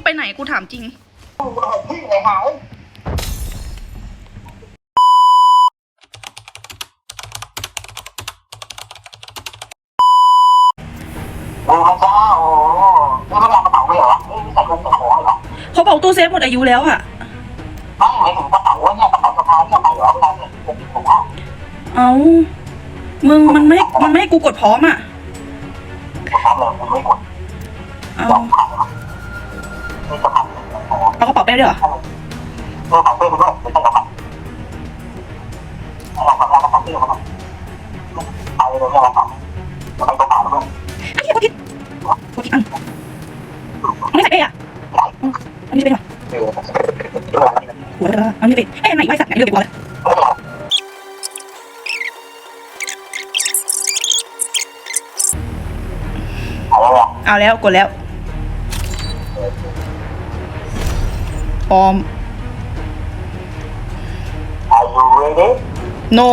งไปไหนกูถามจริงพี่เลยหายโอ้พระเจ้าโอ้นี่ไม่เอากระเป๋าเลยเหรอนี่ใส่เงินใส่ของเหรอเขาบอกตู้เซฟหมดอายุแล้วอะไม่หมายถึงกระเป๋าเนี่ยกระเป๋าสะพายเนี่ยไปเหรอเราเนี่ยผมผมว่าเอามึงมันไม่ให้มันไม่ให้กูกดพร้อมอะ ไปด้วยเหรอเออของเพื่อนด้วยไม่ใช่กระป๋าเราทำงานกระเป๋าเพื่อนเขาไปเลยเระเป๋าไปกระเป๋าด้วไอ้เหี้ยกดผิดกดผิดอันเอาไม่ใส่เป้อะอันนี้เป็นเหรอเออหัวเลยอันนี้เป็นเอ้ยอันไหนไว้สัตว์ไหนเลือกไปก่อนเลยเอาแล้วเอาแล้วกดแล้ว พร้อม Are you ready? no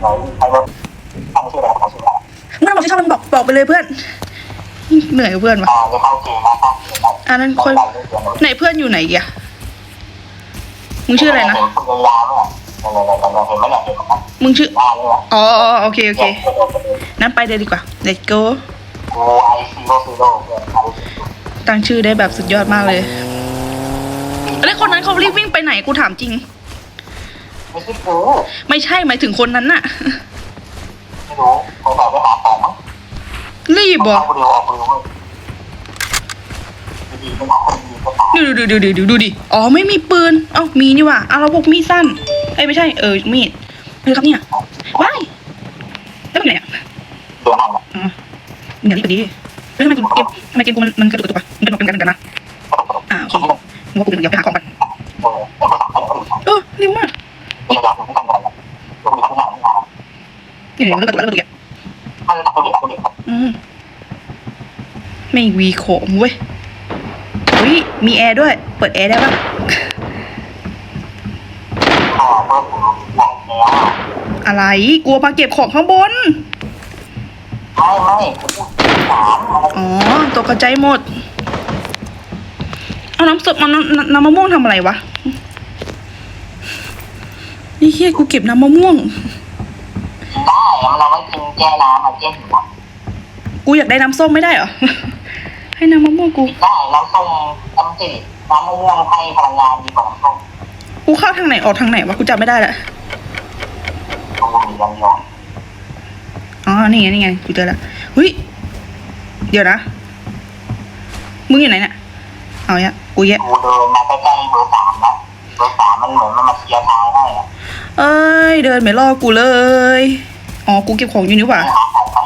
ไหนใครบอกตั้งชื่ออะไรตั้งชื่ออะไรมึงทำบอกชอบมึงบอกบอกไปเลยเพื่อน เหนื่อยกับเพื่อนวะอ่าจะเข้าเกมนะตั้งเกมนะอันนั้นคนไหนเพื่อนอยู่ไหนอีกอะมึงชื่ออะไรนะเห็นคุณยาวเนี่ยเห็นไหมเนี่ยเห็นไหมเนี่ยเห็นไหมมึงชื่อ หน้านี่วะอ๋ออ๋อโอเค โอเค นั้นไปเลยดีกว่า let's go โอ้ไอซีโร่ซีโร่เพื่อนไอซี ตั้งชื่อได้แบบสุดยอดมากเลย แล้วคนนั้นเขารีบวิ่งไปไหนกูถามจริง ไม่ใช่กูไม่ใช่หมายถึงคนนั้นน่ะ ไม่รู้คงแบบไปหาของมั้งรีบเหรอเอาคนเดียวเอาคนเดียวดีๆไม่หาคนดีก็ตายดูดูดูดูดูดูดิ อ๋อไม่มีปืน เอ้ามีนี่ว่ะอ้าวเราพกมีดสั้นเอ้ยไม่ใช่เออมีดอะไรครับเนี่ยว้ายแล้วเป็นไงอะเดือดร้อนอะอ๋ออย่ารีบไปดิ เฮ้ยทำไมกูเกมทำไมเกมกูมันมันกระตุกกระตุกวะมันกระตุกเป็นกันกันนะอ่าโอเคมึงว่ากูเป็นเดี๋ยวไปหาของกันเออไม่ต้องทำอะไรเออเร็วมากไม่งมากนี่เดี๋ยวมันกระตุกแล้วกระตุกอะดียวคนเดียวอืมไม่วีโขมเว้ยอุ้ยมีแอร์ด้วย เปิดแอร์ได้ปะอ๋อเมื่อผมบอกแล้วอะไรกลัวมาเก็บของข้างบน ไม่ไม่ผมพูดสามอะไร อ๋อต กกระใจหมด เอาน้ำสดมาน้ำน้ำมะม่วงทำอะไรวะ นี่เฮียกูเก็บน้ำมะม่วง ได้เราไม่กินแก้น้ำมาแก้หัวกูอยากได้น้ำส้มไม่ได้เหรอ ให้น้ำมะม่วงกู ได้น้ำส้มน้ำจืดน้ำมะม่วงให้พลังงานดีกว่าน้ำส้มกูเข้าทางไหนออกทางไหนวะกูจำไม่ได้ละตรงนี้ยังยอมอ๋อ นี่ไง นี่ไง กูเจอแล้วเฮ้ย เดี๋ยวนะ มึงอยู่ไหนเนี่ยเอาเนี่ยกูแยะกูเดินมาใกล้ๆเบอร์สามนะเบอร์สามมันเหมือนมันมาเคลียร์ทางให้อะเอ้ยเดินไม่รอกูเลยอ๋อกูเก็บของอยู่นี่หว่าหาของไป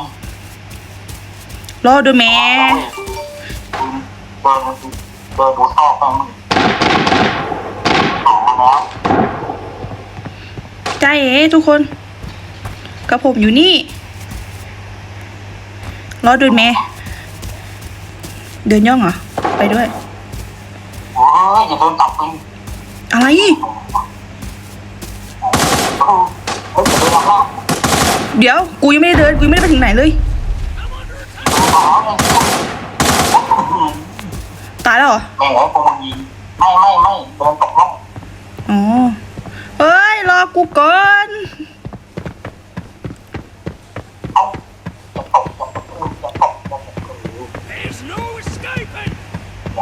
รอด้วยแม่เดินเดินดูซอกไปมึงของมาแล้วใจเอ๋ทุกคนกับผมอยู่นี่รอด้วยแม่ เดินย่องเหรอ ไปด้วย โอ้ยอย่าโดนจับปืนอะไรเฮ้ยอย่าโดนลักลอบเดี๋ยว กูยังไม่ได้เดิน กูยังไม่ได้ไปถึงไหนเลยอ๋อเนี่ยตายแล้วเหรอ แม่งไอ้พวกมึงยิงไม่ไม่ไม่โดนตกล่องอ๋อเอ้ย รอกูก่อน เอ้าจะตกจะตกจะตกจะตก There's no escaping! เ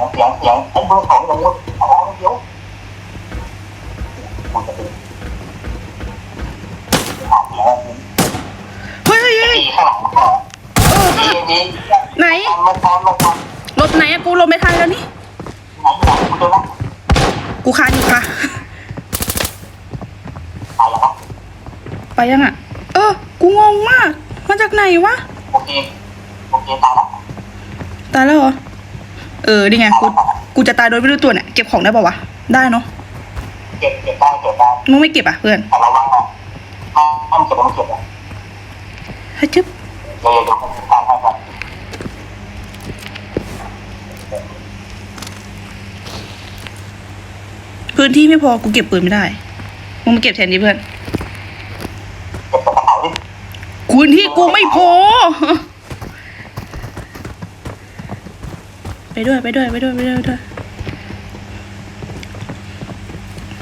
สียงเสียงเสียงไอ้เบอร์สองอย่างนี้เอาเอาเดี๋ยวมันจะเป็นหาเสียงเฮ้ยเฮ้ยเฮ้ยดีข้างหลังก็เออดีดีไหน มาพร้อมมาพร้อมรถไหนอะกูลงไม่ทันแล้วนี่ไหนไหนคุณดูนะกูคานอยู่ค่ะไปแล้วครับไปยังอะเออ กูงงมาก มาจากไหนวะ โอเคโอเคตายแล้ว ตายแล้วเหรอ เออนี่ไงกูกูจะตายโดยไม่รู้ตัวเนี่ยเก็บของได้ป่าวะได้เนาะเก็บเก็บได้เก็บได้มึงไม่เก็บอะเพื่อนแต่ระวังนะถ้าถ้ามันเก็บมันเก็บอะให้จึ๊บเดี๋ยวเดี๋ยวผมตามให้ก่อนพื้นที่ไม่พอกูเก็บปืนไม่ได้มึงมาเก็บแทนดิเพื่อนเก็บใส่กระเป๋าดิพื้นที่กูไม่พอ ไปด้วยไปด้วยไปด้วยไปด้วยไปด้วย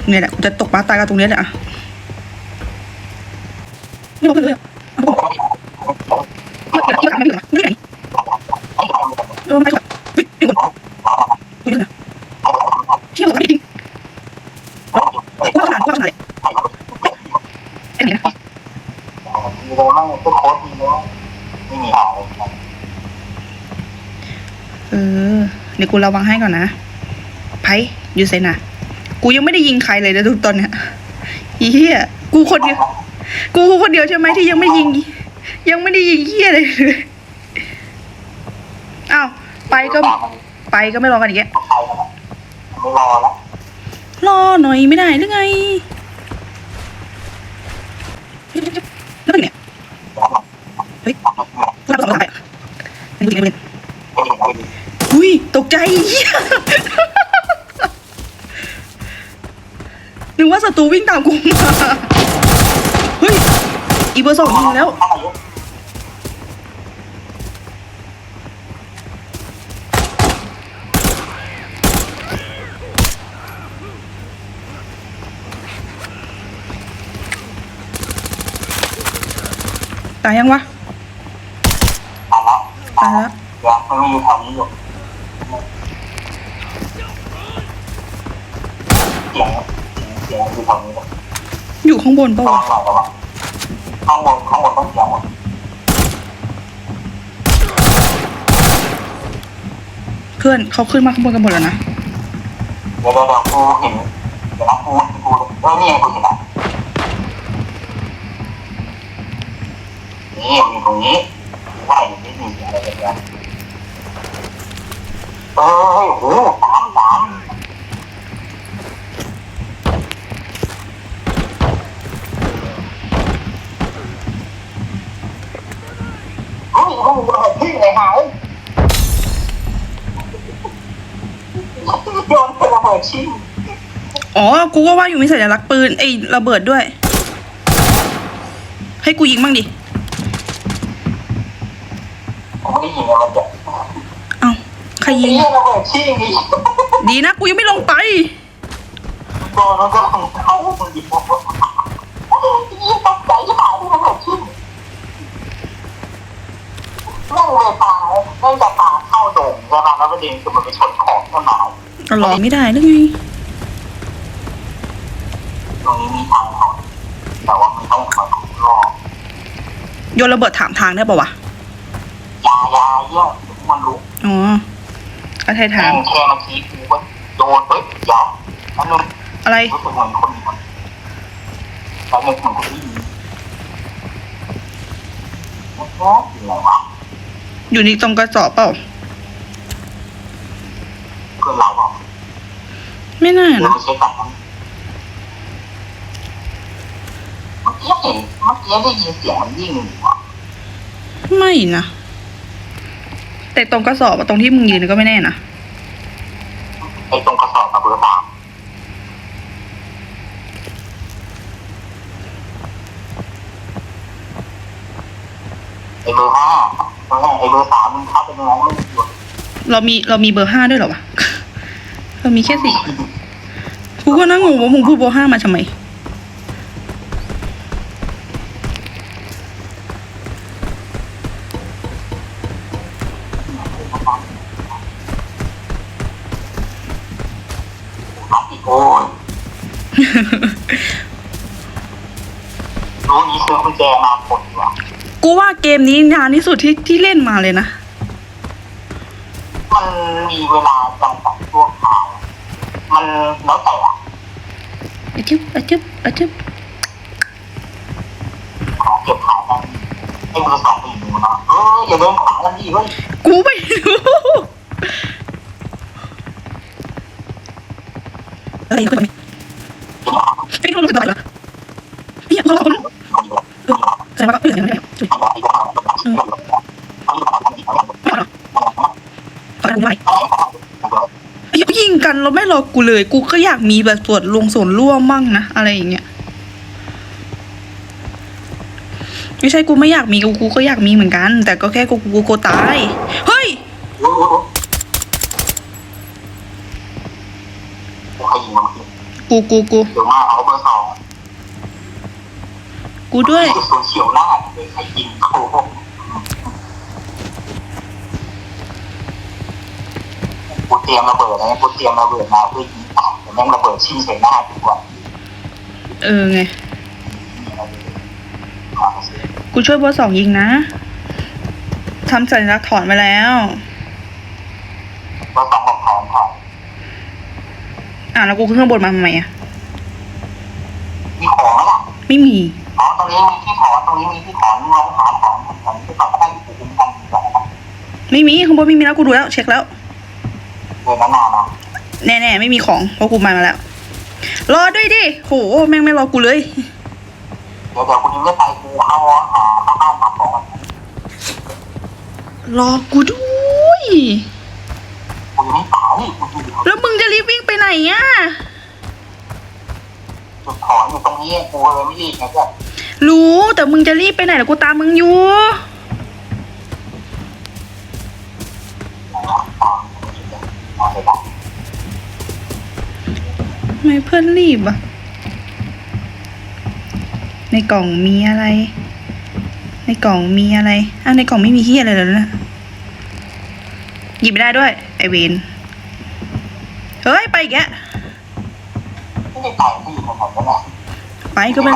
เนี่ยแหละกูจะตกปลาตายกันตรงนี้แหละอะไม่รู้เอะเอาบอกไม่ไม่ไม่ไม่ไม่ไหนเออไม่ถูกเฮ้ยไม่ถูกไม่ถูกนะเที่ยวไม่จริงว่าขนาดว่าขนาดไอ้เนี่ยมีอ เดี๋ยวกูระวังให้ก่อนนะไพ่ยูเซนะกูยังไม่ได้ยิงใครเลยนะทุกตอนเนี้ยเฮียกูคนเดียวกูคนเดียวใช่ไหมที่ยังไม่ยิง ยังไม่ได้ยิงเฮียเลยเลยอ้าวไปก็ไปก็ไม่รอกันอีกแกใครกันนะไม่รอแล้วรอหน่อยไม่ได้หรือไงแล้วเป็นไงเฮ้ยเราต้องไปเป็นเป็นเป็นอุ้ย ตกใจเฮียนึกว่าศัตรูวิ่งตามกูมาเฮ้ย อีเบอร์สองยิงแล้ว ตายยังวะ ตายแล้วตายแล้ว ยังไม่มีแถวนี้อยู่ อยู่แถวนี้อยู่ข้างบนต้ปะองวะหน่อยแล้วว่าข้างบนข้างบนต้องเสียงหมดเพื่อนเขาขึ้นมาข้างบนกันหมดแล้วนะเดี๋ยวเดี๋ยวเดี๋ยวกูเห็นเดี๋ยวนะกูกูเออนี่ไงกูเห็นละนี่มีตรงนี้ว่าอยู่ที่นี่อะไรอย่างเงี้ยเออเฮ้ยโหสามสาม เฮ้ยเขาบอกว่าที่ไหนหายโยนเป็นระเบิดชิงอ๋อ กูก็ว่าอยู่มีสัญลักษณ์ปืนไอ้ระเบิดด้วย ให้กูยิงบ้างดิผมได้ยินอะไรแบบเอาใครยิง นี่ระเบิดชิงนี่ดีนะ กูยังไม่ลงไป โดนแล้วก็ของเข้าคนเดียวยี่ตกใจหายที่ระเบิดชิง นั่งเลยตายนั่งจะตาเข้าโด่งใช่ไหมแล้วประเด็นคือมันไปชนของต้นไม้อร่อยไม่ได้หรือไงตรงนี้มีทางออกแต่ว่ามันต้องขับรอบโยนระเบิดถามทางได้ปะวะยายาเยี่ยมันรู้อ๋ออาไทยถาแค่มแค่เมื่อกี้กูก็โดนเฮ้ยเดี๋ยวอันนึงอะไรรู้สึกเหมือนคนคนตอนนึกเหมือนคนที่ยิงแล้วก็อะไรวะ อยู่ในตรงกระสอบเปล่า เพื่อนเราบอกไม่น่าเดี๋ยวนะไปเช็คกันเมื่อกี้เห็นเมื่อกี้ได้ยินเสียงมันยิ่งอยู่อะไม่นะ แต่ตรงกระสอบอะตรงที่มึงยืนก็ไม่แน่นะไอ้ตรงกระสอบกับเบอร์สามไอ้เบอร์ห้าเบ อร์ห้าไอ้เบอร์สามมันเข้าไปในน้องไม่อยู่เรามีเรามีเบอร์ห้าด้วยเหรอวะ เรามีแค่สี่กูก็นั่งงงว่ามึงพูดเบอร์ห้ามาทำไม มนี้นานที่สุดที่ที่เล่นมาเลยนะ มันมีเวลาจำกัดช่วงทางมันแล้วแต่อะอะจึ๊บอะจึ๊บอะจึ๊บของเก็บขายกันไอ้เบอร์สองไปดูนะเอออย่าเดินขวางกันดิเว้ยกูไม่รู้อะไรก็ไม่ไม่รู้จะทำอะไรละพี่เขาเขาเออใส่มาก็เอออย่างนี้ันไว้ยิงกันเราไม่รอกูเลย กูก็อยากมีแบบตรวจลงส่วนร่วมมั่งนะ อะไรอย่างเงี้ยไม่ใช่กูไม่อยากมีกูกูก็อยากมีเหมือนกัน แต่ก็แค่กูกูกูตาย เฮ้ยกูกูกูกูด้วยเขียวหน้าใครยิงเข กูเตรียมระเบิดนะกูเตรียมระเบิดมาเพื่อยิงต่อแต่แม่งระเบิดชิ่งใส่หน้ากูก่อนเออไง กูช่วยเบอร์สองยิงนะทำสัญลักษณ์ถอนมาแล้วเบอร์สองบอกถอนถอนอะแล้วกูขึ้นข้างบนมาทำไมอะ มีของแล้วล่ะไม่มี อ๋อตรงนี้มีที่ถอนตรงนี้มีที่ถอนลองหาถอนถอนที่ถอนก็ได้อยู่คุ้มกันดีกว่านะไม่มีข้างบนไม่มีแล้วกูดูแล้ว เช็คแล้ว เดินนานๆนะแน่ๆไม่มีของเพราะกูมามาแล้ว รอด้วยดิโหแม่งไม่รอกูเลยเดี๋ยวเดี๋ยวคุณยังไม่ไปกูเข้าหาเข้าบ้านหาของรอกูด้วยกูยังไม่ตายกูอยู่แล้วมึงจะรีบวิ่งไปไหนอะจุดถอนอยู่ตรงนี้กูเลยไม่รีบนะเพื่อนรู้แต่มึงจะรีบไปไหนเดี๋ยวกูตามมึงอยู่ นรีบอะ ในกล่องมีอะไร ในกล่องมีอะไรอะในกล่องไม่มีเฮียอะไรเลยนะ หยิบไม่ได้ด้วย ไอเวนเฮ้ย ไปอีกแกไม่ได้ตายที่อยู่ตรงไหนกันนะไปก็ไม่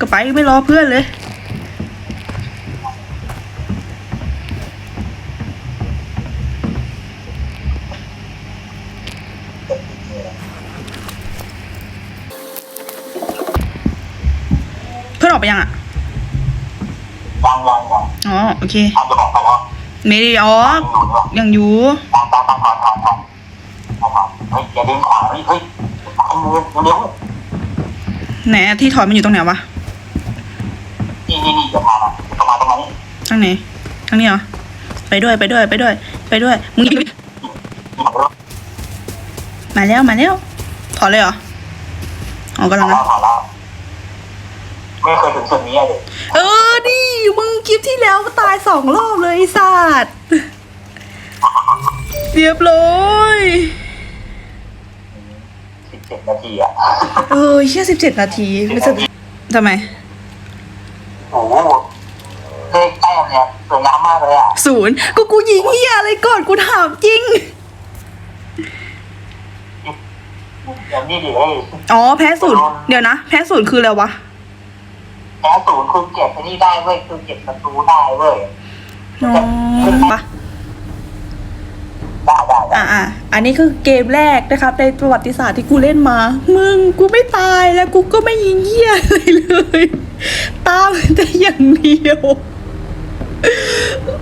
ก็ไปไม่รอเพื่อนเลย ยังอะยังยังยังอ๋อโอเคทำจะบอกไปแล้วไม่ได้ออกยังอยู่ด้วยยังอยู่ตามตามตามถอนถอนถอนถอนเฮ้ยอย่าเดินขวาเฮ้ยเฮ้ยทำมือเร็วไหนอะที่ถอนมันอยู่ตรงไหนวะนี่นี่นี่เดี๋ยวมาละประมาณตรงนี้ทางไหนทางนี้เหรอไปด้วยไปด้วยไปด้วย ไปด้วยมึงนี่มันก็มาแล้วมาแล้วถอนเลยเหรออ๋อกำถลัองนนะ แล้วถอนแล้ว ไม่เคยถึงจุดนี้เลยเออนี่มึงคลิปที่แล้วตายสองรอบเลยไอ้สัตว์เรียบร้อยสิบเจ็ดนาทีอะเออแค่สิบเจ็ดนาทีไม่ใช่ทำไม โอ้โหเลขแต้มเนี่ยสวยงามมากเลยอะศูนย์กูกูยิงเฮียอะไรก่อนกูถามจริง อย่างนี้ดิเฮ้ยอ๋อแพ้ศูนย์เดี๋ยวนะ แพ้ศูนย์คืออะไรวะ แพ้ศูนย์คือเก็บไอ้นี่ได้เว้ยคือเก็บประตูได้เว้ยอ๋อปะได้ได้ได้อ่าอ่าอันนี้คือเกมแรกนะครับในประวัติศาสตร์ที่กูเล่นมา มึงกูไม่ตายแล้วกูก็ไม่ยิงเหี้ยอะไรเลย ตามแต่อย่างเดียว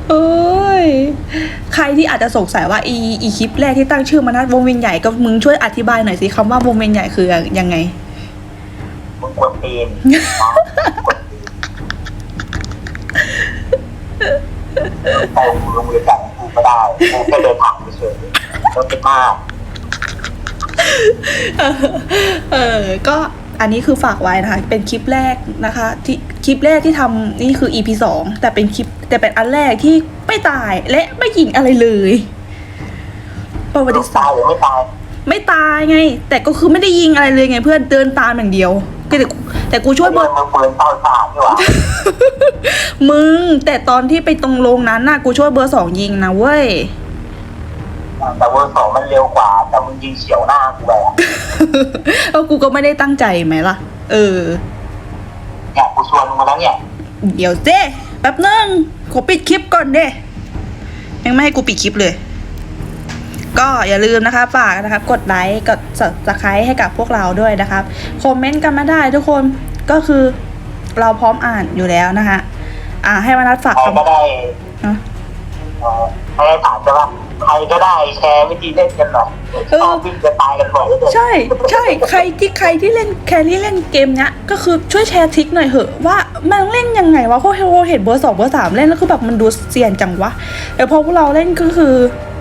โอ้ย ใครที่อาจจะสงสัยว่าอีอีคลิปแรกที่ตั้งชื่อมานัดวงเวียนใหญ่ก็มึงช่วยอธิบายหน่อยสิคำว่าวงเวียนใหญ่คือยังไง วนตีนแต่มึงลงมือกันกูก็ได้กูแค่เดินผ่านเฉยๆมันเป็นมากเออ ก็อันนี้คือฝากไว้นะคะ เป็นคลิปแรกนะคะ ที่คลิปแรกที่ทำนี่คือ EP สองแต่เป็นคลิป แต่เป็นอันแรกที่ไม่ตายและไม่ยิงอะไรเลยประวัติศาสตร์หรือไม่ตาย ไม่ตายไง แต่ก็คือไม่ได้ยิงอะไรเลยไงเพื่อนเดินตามอย่างเดียว แต่กูแต่กูช่วยเบอร์มึงปืนเป้าสามนี่หว่ามึง แต่ตอนที่ไปตรงโรงนั้นน่ะกูช่วยเบอร์สองยิงนะเว้ยแต่เวอร์สองมันเร็วกว่า แต่มึงยิงเฉียวหน้ากูไปอะแล้วกูก็ไม่ได้ตั้งใจไหมล่ะ เออเนี่ยกูชวนมึงมาแล้วเนี่ยเดี๋ยวเจ้แป๊บนึงขอปิดคลิปก่อนเด้ยังไม่ให้กูปิดคลิปเลย ก็อย่าลืมนะคะฝากนะครับกดไลค์กด subscribe ให้กับพวกเราด้วยนะครับคอมเมนต์กันมาได้ทุกคนก็คือเราพร้อมอ่านอยู่แล้วนะคะอ่าให้มานัดฝากใครคำก็ได้นะเอ่อใครถามจะว่าใครก็ได้แชร์วิธีเล่นกันหน่อยชอบวิ่งจะตายกันบ่อยเลยใช่ใช่ใครที่ใครที่เล่นแครี่เล่นเกมเนี้ยก็คือช่วยแชร์ทริคหน่อยเหอะว่ามันเล่นยังไงวะเพราะเราเห็นเบอร์สองเบอร์สามเล่นแล้วคือแบบมันดูเสี่ยงจังวะแต่พอพวกเราเล่นก็คือ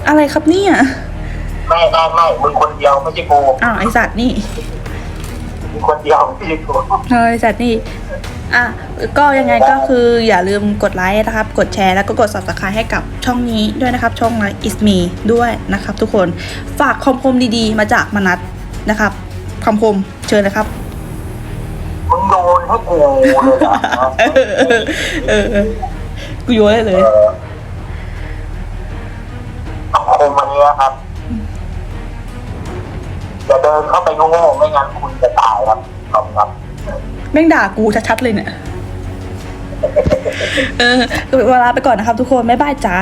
อะไรครับเนี่ยไม่ไม่ไม่มึงคนเดียวไม่ใช่กูอ้าวไอสัตว์นี่มึงคนเดียวไม่ใช่กูเฮ้ยสัตว์นี่อะก็ยังไงก็คืออย่าลืมกดไลค์นะครับ กดแชร์แล้วก็กด subscribe ให้กับช่องนี้ด้วยนะครับ ช่องไลค์ is me ด้วยนะครับ ทุกคนฝากคอมคมดีๆ มาจากมนัดนะครับคำคมเชิญนะครับมึงโยนให้กูเลยนะเออเออเออเออกูโยนได้เลย นนี้ครับอย่าเดินเข้าไปโง่ๆไม่งั้นคุณจะตายครับขอบคุณครับ แม่งด่ากูชัดๆเลยเนี่ย เออเวลาไปก่อนนะครับทุกคนบ๊ายบายจ้า